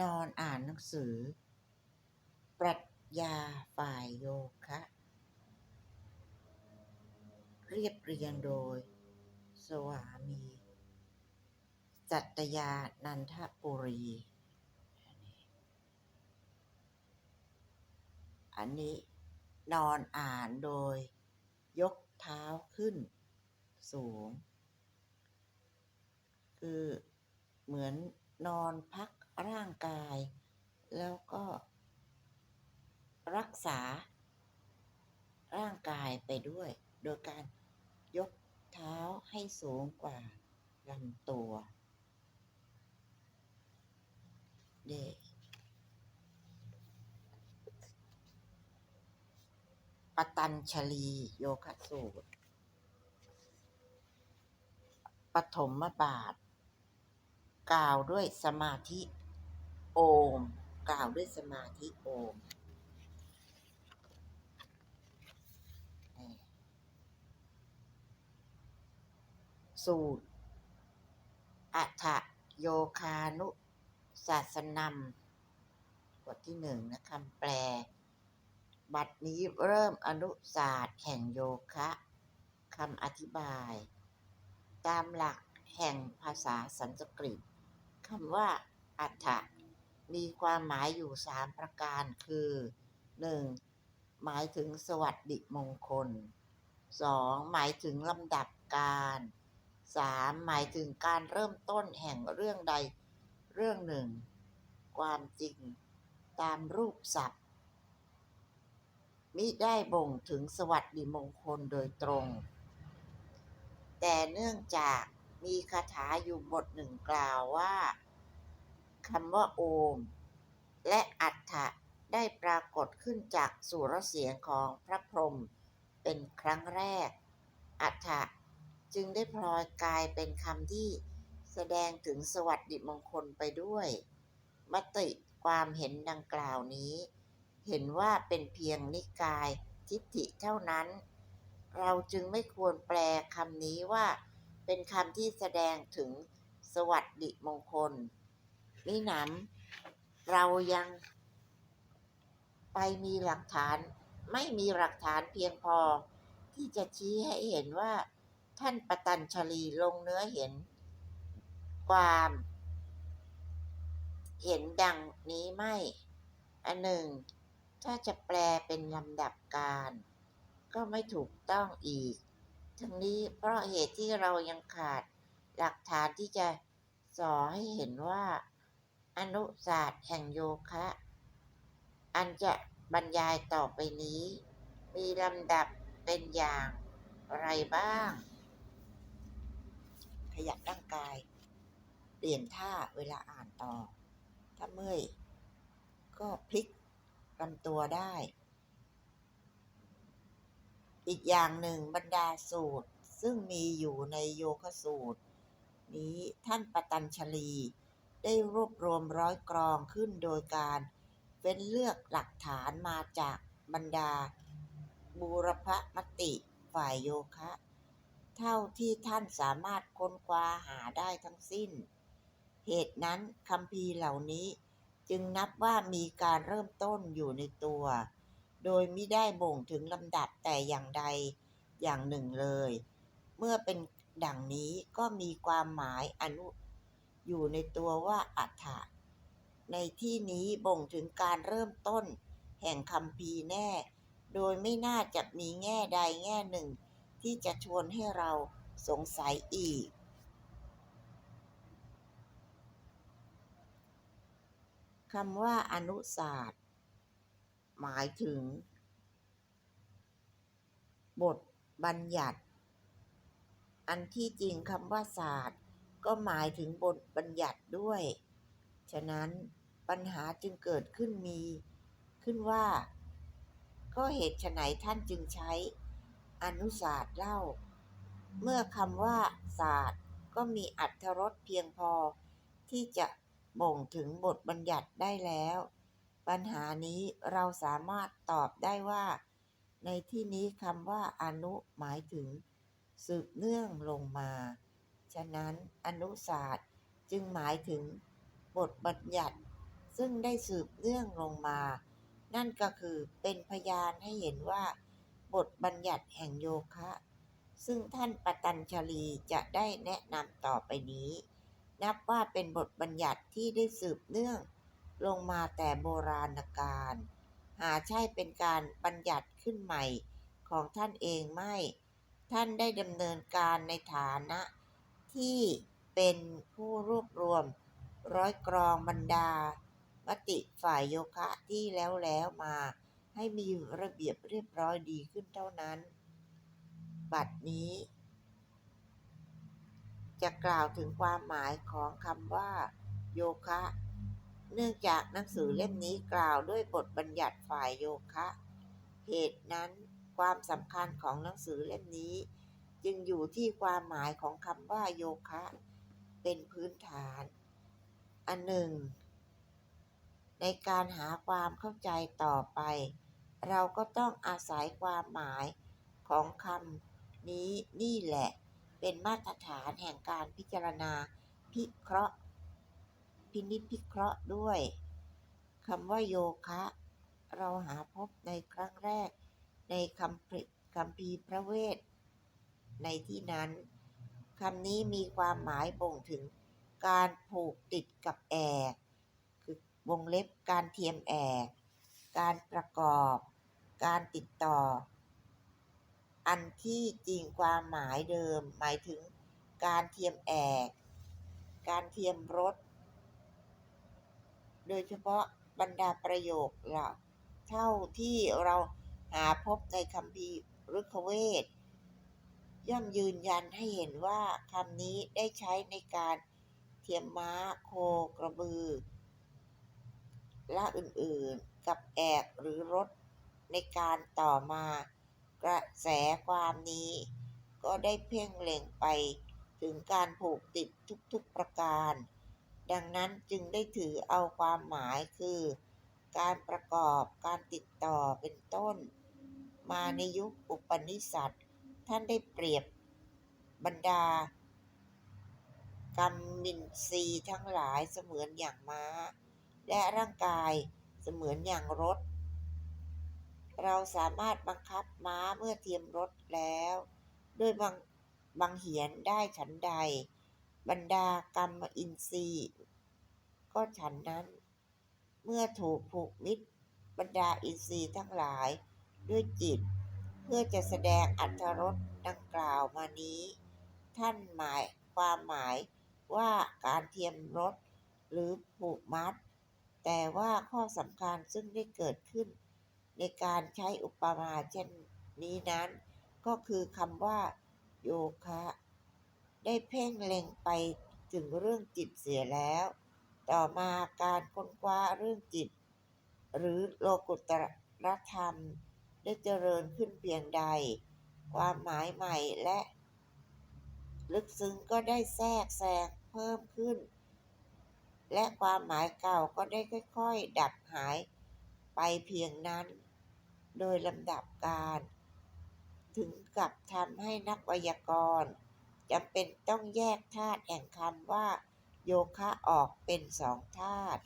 นอนอ่านหนังสือ ปรัชญาฝ่ายโยคะ เรียบเรียงโดย สวามี จัตยานันทปุรี อันนี้นอนอ่านโดย ยกเท้าขึ้น สูง คือเหมือนนอนพัก ร่างกาย แล้วก็ รักษา ร่างกายไปด้วย โดยการยกเท้าให้สูงกว่าลำตัว เดปตัญชลีโยคะสูตร ปฐมบาท กล่าวด้วยสมาธิ โอม กล่าวด้วยสมาธิโอม สูตรอัฏฐโยคานุศาสนัมบทที่หนึ่งนะคำแปล บัดนี้เริ่มอนุศาสตร์แห่งโยคะคำอธิบาย ตามหลักแห่งภาษาสันสกฤตคำว่าอัฏฐ มีความหมายอยู่สามประการคือ 1. หมายถึงสวัสดิมงคล 2. หมายถึงลำดับการ 3. หมายถึงการเริ่มต้นแห่งเรื่องใดเรื่องหนึ่ง ความจริงตามรูปศัพท์ มิได้บ่งถึงสวัสดิมงคลโดยตรง แต่เนื่องจากมีคาถาอยู่บทหนึ่งกล่าวว่า คำว่าโอม และอัฏฐะได้ปรากฏขึ้นจากสุรเสียงของพระพรหมเป็นครั้งแรก อัฏฐะจึงได้พลอยกลายเป็นคำที่แสดงถึงสวัสดิมงคลไปด้วย มติความเห็นดังกล่าวนี้ เห็นว่าเป็นเพียงนิกายทิฏฐิเท่านั้น เราจึงไม่ควรแปลคำนี้ว่า เป็นคำที่แสดงถึงสวัสดิมงคล มิหนำเรายังไปมีหลักฐาน ไม่มีหลักฐานเพียงพอ ที่จะชี้ให้เห็นว่าท่านปตัญชลีลงเนื้อเห็น ความ เห็นดังนี้ไม่ อันหนึ่ง ถ้าจะแปลเป็นลำดับการ ก็ไม่ถูกต้องอีก ทั้งนี้เพราะเหตุที่เรายังขาดหลักฐานที่จะสอให้เห็นว่า อนุศาสตร์แห่งโยคะ อันจะบรรยายต่อไปนี้ มีลำดับเป็นอย่างไรบ้าง ขยับร่างกาย เปลี่ยนท่าเวลาอ่านต่อ ถ้าเมื่อย ก็พลิกลำตัวได้ อีกอย่างหนึ่งบรรดาสูตรซึ่งมีอยู่ในโยคะสูตร นี้ท่านปตัญชลี ได้รวบรวมร้อยกรองขึ้นโดยการเฟ้นเลือกหลักฐานมาจากบรรดา บูรพมติฝ่ายโยคะ เท่าที่ท่านสามารถค้นคว้าหาได้ทั้งสิ้น เหตุนั้นคำพีเหล่านี้จึงนับว่ามีการเริ่มต้นอยู่ในตัว โดยไม่ได้บ่งถึงลำดับแต่อย่างใดอย่างหนึ่งเลย เมื่อเป็นดังนี้ก็มีความหมายอนุ อยู่ในตัวว่าอัฏฐะในที่นี้บ่งถึงการเริ่มต้น แห่งคำพีแน่ โดยไม่น่าจะมีแง่ใดแง่หนึ่ง ที่จะชวนให้เราสงสัยอีก คำว่าอนุศาสตร์ หมายถึง บทบัญญัติ อันที่จริงคำว่าศาสตร์ ก็หมายถึงบทบัญญัติด้วย ฉะนั้นปัญหาจึงเกิดขึ้นมี ขึ้นว่า ก็เหตุไฉนท่านจึงใช้อนุศาสตร์เล่า เมื่อคำว่าศาสตร์ก็มีอรรถรสเพียงพอ ที่จะบ่งถึงบทบัญญัติได้แล้ว ปัญหานี้เราสามารถตอบได้ว่า ในที่นี้คำว่าอนุหมายถึง สืบเนื่องลงมา ฉะนั้นอนุศาสตร์จึงหมายถึงบทบัญญัติซึ่งได้สืบเนื่องลงมา นั่นก็คือเป็นพยานให้เห็นว่า บทบัญญัติแห่งโยคะ ซึ่งท่านปตัญชลีจะได้แนะนำต่อไปนี้ นับว่าเป็นบทบัญญัติที่ได้สืบเนื่องลงมาแต่โบราณกาลหาใช่เป็นการบัญญัติขึ้นใหม่ของท่านเองไม่ ท่านได้ดำเนินการในฐานะ ที่เป็นผู้รวบรวมร้อยกรองบรรดา มติฝ่ายโยคะที่แล้วแล้วมา ให้มีระเบียบเรียบร้อยดีขึ้นเท่านั้น บัดนี้ จะกล่าวถึงความหมายของคำว่า โยคะ เนื่องจากหนังสือเล่มนี้กล่าวด้วยบทบัญญัติฝ่ายโยคะ เหตุนั้นความสำคัญของหนังสือเล่มนี้ จึงอยู่ที่ความหมายของคำว่าโยคะ เป็นพื้นฐาน อันหนึ่ง ในการหาความเข้าใจต่อไป เราก็ต้องอาศัยความหมายของคำนี้นี่แหละ เป็นมาตรฐานแห่งการพิจารณาพิเคราะห์ พินิจพิเคราะห์ด้วยคำว่าโยคะ เราหาพบในครั้งแรกในคำพิคำพีพระเวท ในที่นั้นคำนี้มีความหมายบ่งถึงการผูกติดกับแอกคือวงเล็บการเทียมแอกการประกอบ การติดต่อ อันที่จริงความหมายเดิม หมายถึงการเทียมแอก การเทียมรถ โดยเฉพาะบรรดาประโยคเหล่าเท่าที่เราหาพบในคัมภีร์ฤกเวท ย่อมยืนยันให้เห็นว่าคำนี้ได้ใช้ในการเทียมม้าโคกระบือและอื่นๆ กับแอกหรือรถในการต่อมากระแสความนี้ ก็ได้เพ่งเล็งไปถึงการผูกติดทุกๆประการ ดังนั้นจึงได้ถือเอาความหมายคือ การประกอบการติดต่อเป็นต้น มาในยุคอุปนิสัต ท่านได้เปรียบบรรดากรรมมินทรีทั้งหลายเสมือนอย่างม้า และร่างกายเสมือนอย่างรถ เราสามารถบังคับม้าเมื่อเทียมรถแล้วด้วยบางบางเหียนได้ฉันใด บรรดากรรมอินทรีย์ ก็ฉันนั้น เมื่อถูกผูกมิตรบรรดาอินทรีย์ทั้งหลายด้วยจิต เพื่อจะแสดงอัตถรสดังกล่าวมานี้ ท่านหมายความหมายว่าการเทียมรถหรือผูกมัด แต่ว่าข้อสำคัญซึ่งได้เกิดขึ้น ในการใช้อุปมาเช่นนี้นั้น ก็คือคำว่า โยคะ ได้เพ่งเล็งไปถึงเรื่องจิตเสียแล้ว ต่อมาการค้นคว้าเรื่องจิต หรือโลกุตรธรรม ได้เจริญขึ้นเพียงใด ความหมายใหม่และ ลึกซึ้งก็ได้แทรกแซงเพิ่มขึ้น และความหมายเก่าก็ได้ค่อยๆ ดับหายไปเพียงนั้น โดยลำดับการ ถึงกับทำให้นักไวยากรณ์จำเป็นต้องแยกธาตุแห่งคำว่า โยคะออกเป็นสองธาตุ